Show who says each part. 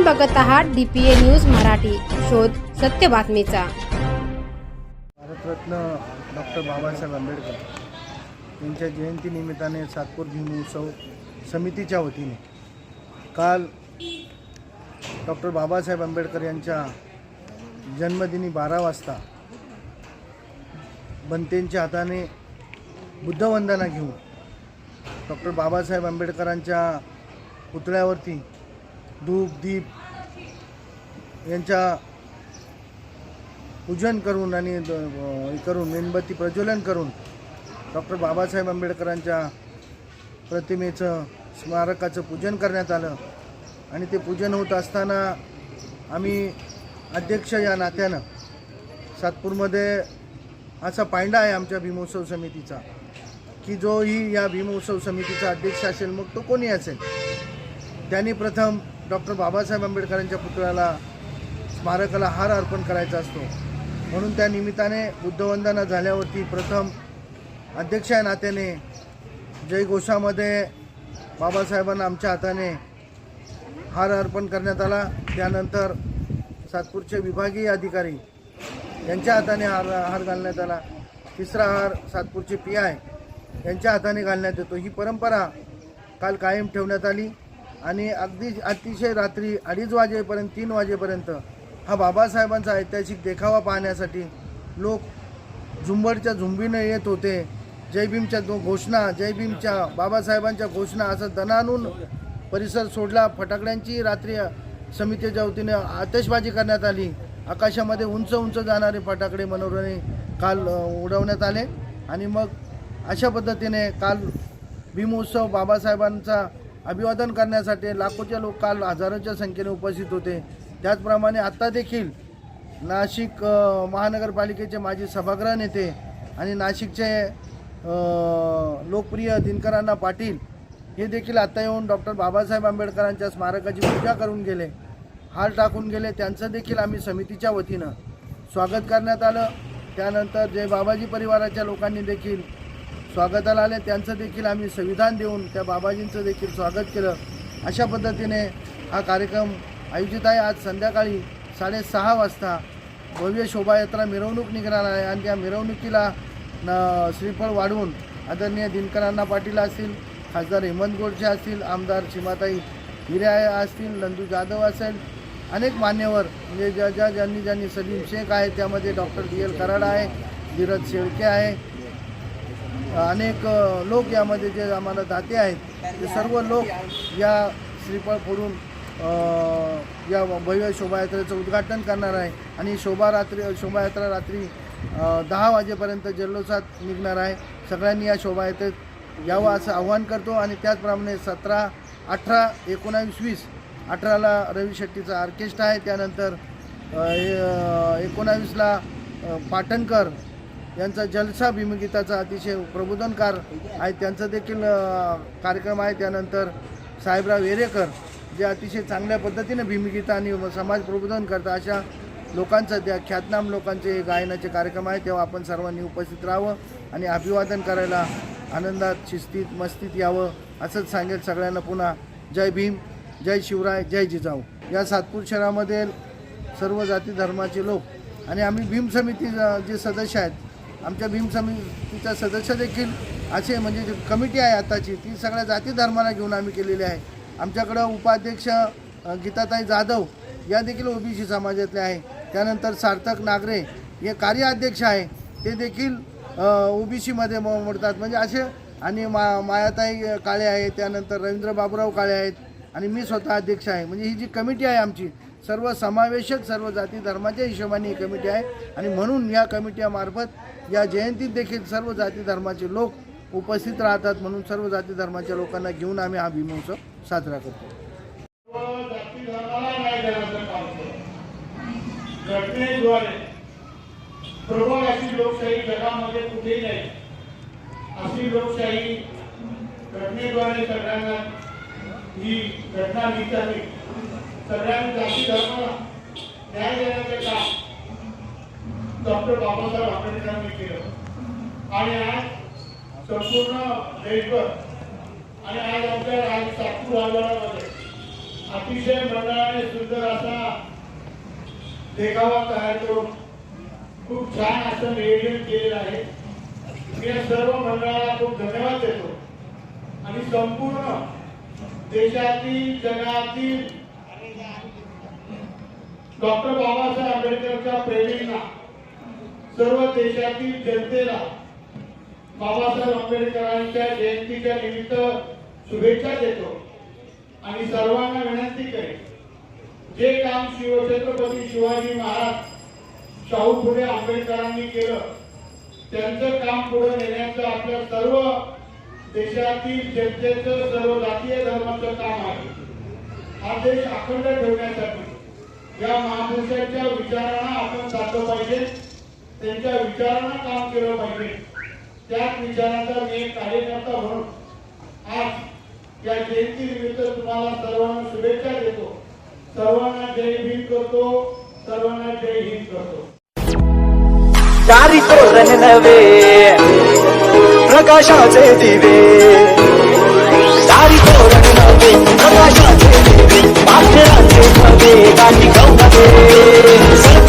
Speaker 1: आपण बघत आहात डीपीए न्यूज मराठी. शोध सत्य बातमीचा.
Speaker 2: भारतरत्न डॉक्टर बाबासाहेब आंबेडकर यांच्या जयंतीनिमित्ताने सातपूर भीमोत्सव समितीच्या वतीने काल डॉक्टर बाबासाहेब आंबेडकर यांच्या जन्मदिनी बारा वाजता बनतेंच्या हाताने बुद्धवंदना घेऊन डॉक्टर बाबासाहेब आंबेडकरांच्या पुतळ्यावरती धूप दीप यांच्या पूजन करून आणि द- करून मेणबत्ती प्रज्वलन करून डॉक्टर बाबासाहेब आंबेडकरांच्या प्रतिमेचं स्मारकाचं पूजन करण्यात आलं. आणि ते पूजन होत असताना आम्ही अध्यक्ष या नात्यानं सातपूरमध्ये असा पायंडा आहे आमच्या भीमोत्सव समितीचा की जो ही या भीमोत्सव समितीचा अध्यक्ष असेल मग तो कोणी असेल? त्यांनी प्रथम डॉक्टर बाबासाहेब आंबेडकरांच्या पुतळ्याला स्मारकाला हार अर्पण करायचा असतो. म्हणून त्या निमित्ताने बुद्धवंदना झाल्यावरती प्रथम अध्यक्ष या नात्याने जयघोषामध्ये बाबासाहेबांना आमच्या हाताने हार अर्पण करण्यात आला. त्यानंतर सातपूरचे विभागीय अधिकारी यांच्या हाताने हार हार घालण्यात आला. तिसरा हार सातपूरचे पी आय यांच्या हाताने घालण्यात येतो. ही परंपरा काल कायम ठेवण्यात आली. आणि अगदी अतिशय रात्री अडीच वाजेपर्यंत तीन वाजेपर्यंत हा बाबासाहेबांचा ऐतिहासिक देखावा पाहण्यासाठी लोक झुंबडच्या झुंबीने येत होते. जय भीमच्या दो घोषणा जय भीमच्या बाबासाहेबांच्या घोषणा असं दणानून परिसर सोडला. फटाकड्यांची रात्री समितीच्या वतीने आतषबाजी करण्यात आली. आकाशामध्ये उंच उंच जाणारे फटाकडे मनोरणे काल उडवण्यात आले. आणि मग अशा पद्धतीने काल भीमोत्सव बाबासाहेबांचा अभिवादन करण्यासाठी लाखोचे लोक काल हजारोच्या संख्येने उपस्थित होते. त्याचप्रमाणे आत्ता देखील नाशिक महानगरपालिकेचे माजी सभागृह नेते आणि नाशिकचे लोकप्रिय दिनकरांना पाटील हे देखील आत्ता येऊन डॉक्टर बाबासाहेब आंबेडकरांच्या स्मारकाची पूजा करून गेले. हार टाकून गेले. त्यांचं देखील आम्ही समितीच्या वतीनं स्वागत करण्यात आलं. त्यानंतर जय बाबाजी परिवाराच्या लोकांनी देखील स्वागताला आले. त्यांचं देखील आम्ही संविधान देऊन त्या बाबाजींचं देखील स्वागत केलं. अशा पद्धतीने हा कार्यक्रम आयोजित आहे. आज संध्याकाळी साडेसहा वाजता भव्य शोभायात्रा मिरवणूक निघणार आहे आणि त्या मिरवणुकीला न श्रीफळ वाढवून आदरणीय दिनकरांना पाटील असतील खासदार हेमंत गोडसे असतील आमदार चिमाताई हिरे असतील नंदू जाधव असेल अनेक मान्यवर म्हणजे ज्या ज्या ज्यांनी ज्यांनी सलीम शेख आहे त्यामध्ये डॉक्टर डी एल कराड आहे धीरज शेळके आहे अनेक लोक यामध्ये जे आम्हाला दाते आहेत ते सर्व लोक या श्रीफळ फोडून या भव्य शोभायात्रेचं उद्घाटन करणार आहे. आणि शोभा रात्री शोभायात्रा रात्री दहा वाजेपर्यंत जल्लोषात निघणार आहे. सगळ्यांनी या शोभायात्रेत यावं असं आव्हान करतो आणि त्याचप्रमाणे सतरा अठरा एकोणावीस वीस अठराला रवी शेट्टीचा ऑर्केस्ट्रा आहे. त्यानंतर एकोणावीसला पाटणकर यांचा जलसा भीमगीताचा अतिशय प्रबोधनकार आहे त्यांचं देखील कार्यक्रम आहे. त्यानंतर साहेबराव वेरेकर जे अतिशय चांगल्या पद्धतीने भीमगीता आणि समाज प्रबोधन करतात अशा लोकांचं त्या ख्यातनाम लोकांचे गायनाचे कार्यक्रम आहे तेव्हा आपण सर्वांनी उपस्थित राहावं आणि अभिवादन करायला आनंदात शिस्तीत मस्तीत यावं असंच सांगेल सगळ्यांना पुन्हा. जय भीम जय शिवराय जय जिजाऊ. या सातपूर शहरामध्ये सर्व जाती धर्माचे लोक आणि आम्ही भीम समिती जे सदस्य आहेत आमच्या भीम समितीचा सदस्य देखील असे म्हणजे जी कमिटी आहे आताची ती सगळ्या जाती धर्माला घेऊन आम्ही केलेली आहे. आमच्याकडं उपाध्यक्ष गीताताई जाधव या देखील ओबीसी समाजातले आहे. त्यानंतर सार्थक नागरे हे कार्याध्यक्ष आहे. ते देखील ओबीसीमध्ये मोडतात. म्हणजे असे आणि मा मायाताई काळे आहे त्यानंतर रवींद्र बाबूराव काळे आहेत आणि मी स्वतः अध्यक्ष आहे. म्हणजे ही जी कमिटी आहे आमची सर्व समावेशक सर्व जाती धर्माच्या हिशोबाने ही कमिटी आहे. आणि म्हणून या कमिटीमार्फत या जयंतीत देखील सर्व जाती धर्माचे लोक उपस्थित राहतात म्हणून सर्व जाती धर्माच्या लोकांना घेऊन आम्ही हा भीमोत्सव साजरा करतो.
Speaker 3: प्रबळ अशी लोकशाही जगामध्ये कुठेही नाही अशी लोकशाही घटनेद्वारे सगळ्यांना ही घटना विचारली सगळ्यांनी जाती धर्माला न्याय देण्याचे काम डॉक्टर बाबासाहेब आंबेडकरांनी केलं. आणि आज संपूर्ण देशभर आणि आज आमच्या राज सातपूर आंदोलनामध्ये अतिशय मंडळाने सुंदर असा देखावा तयार करून खूप छान असं नियोजन केलेलं आहे. मी या सर्व मंडळाला खूप धन्यवाद देतो. आणि संपूर्ण देशातील जगातील डॉक्टर बाबासाहेब आंबेडकरच्या प्रेमींना सर्व देशातील जनतेला बाबासाहेब आंबेडकरांच्या जयंतीच्या निमित्त शुभेच्छा देतो. आणि सर्वांना विनंती करेन जे काम शिवछत्रपती शिवाजी महाराज शाहू फुले आंबेडकरांनी केलं त्यांचं काम पुढे नेण्याचं आपल्या सर्व देशातील जनतेचं सर्व जातीय धर्माचं काम आहे. हा देश अखंड ठेवण्यासाठी या महापुरुषांच्या विचारांना आपण चाललं पाहिजे. त्यांच्या विचारांना काम केलं पाहिजे. त्याच विचारांचा मी एक कार्यकर्ता म्हणून आज या जयंती निमित्त तुम्हाला सर्वांना शुभेच्छा देतो. सर्वांना जय भीम करतो, सर्वांना जय हिंद करतो.
Speaker 4: चारितो रणनवे प्रकाशाचे दिवे. चारितो रणनवे प्रकाशाचे दिवे, पाखराचे भवे गाणी गौरवे